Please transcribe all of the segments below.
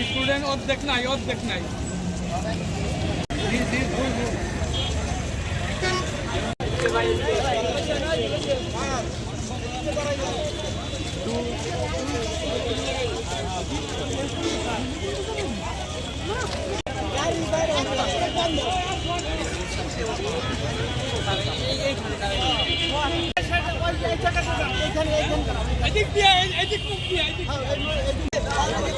Student অর্ধেক নাই অর্ধেক নাই। এদিক দিয়ে এদিক মুখ দিয়ে। এদিক এই, আমরা সাইডে যাই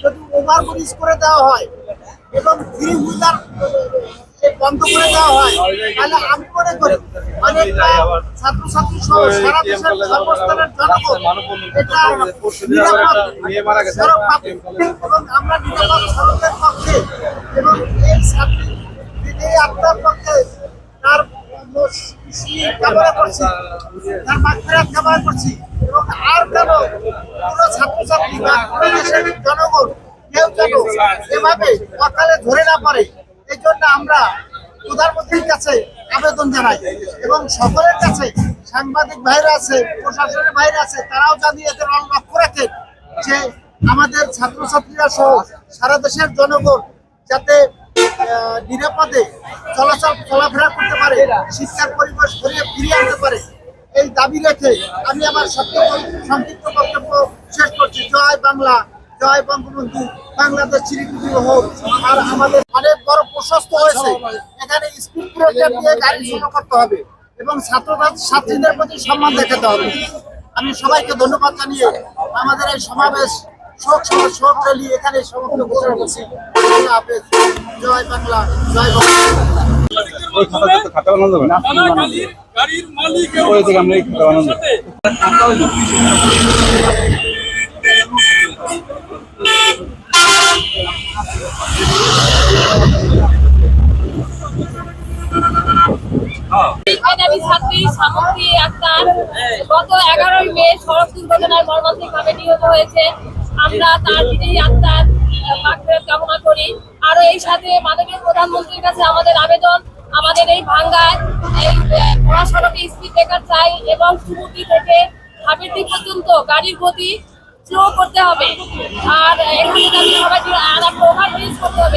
যদি ওভারব্রিজ করে দেওয়া হয় এবং বন্ধ করে দেওয়া হয়। তাহলে আমি মনে পক্ষে তার কামনা করছি, তার কামনা করছি এবং আর কেন কোনো ছাত্রছাত্রী বা কোনো দেশের জনগণ কেউ যেন এভাবে ধরে না পারে আমরা প্রধানমন্ত্রীর কাছে আবেদন জানাই এবং সকলের কাছে সাংবাদিক ভাইরা আছে, প্রশাসনের আছে, তারাও জানি এদের লক্ষ্য রাখেন যে আমাদের ছাত্রছাত্রীরা সহ সারা দেশের জনগণ যাতে নিরাপদে চলাচল, চলাফেরা করতে পারে, শিক্ষার পরিবেশ ফিরিয়ে আনতে পারে, এই দাবি রেখে আমি আমার সত্য সংক্ষিপ্ত বক্তব্য শেষ করছি। জয় বাংলা, জয় বঙ্গবন্ধু, বাংলাদেশ চিরকুটি হোক। আর আমাদের অনেক বড় প্রশস্ত হয়েছে। এখানে স্কুল ব্রেকার দিয়ে গাড়ি শুরু করতে হবে এবং ছাত্র ছাত্রীদের প্রতি সম্মান দেখাতে হবে। আমি সবাইকে ধন্যবাদ জানিয়ে আমাদের এই সমাবেশ শোক সভা শোক র্যালি এখানে সমাপ্ত ঘোষণা করছি। জয় বাংলা, জয় বঙ্গবন্ধু। গত এগারোই মে সড়ক নিহত হয়েছে। আমরা তার বিদেহী আত্মার কামনা করি। আরও এই সাথে মাননীয় প্রধানমন্ত্রীর কাছে আমাদের আবেদন, আমাদের এই ভাঙ্গায় এই মহাসড়কে স্পিড ব্রেকার চাই এবং পর্যন্ত গাড়ির গতি স্লো করতে হবে। আর যাতে সবাই আর একটা ইউজ করতে হবে।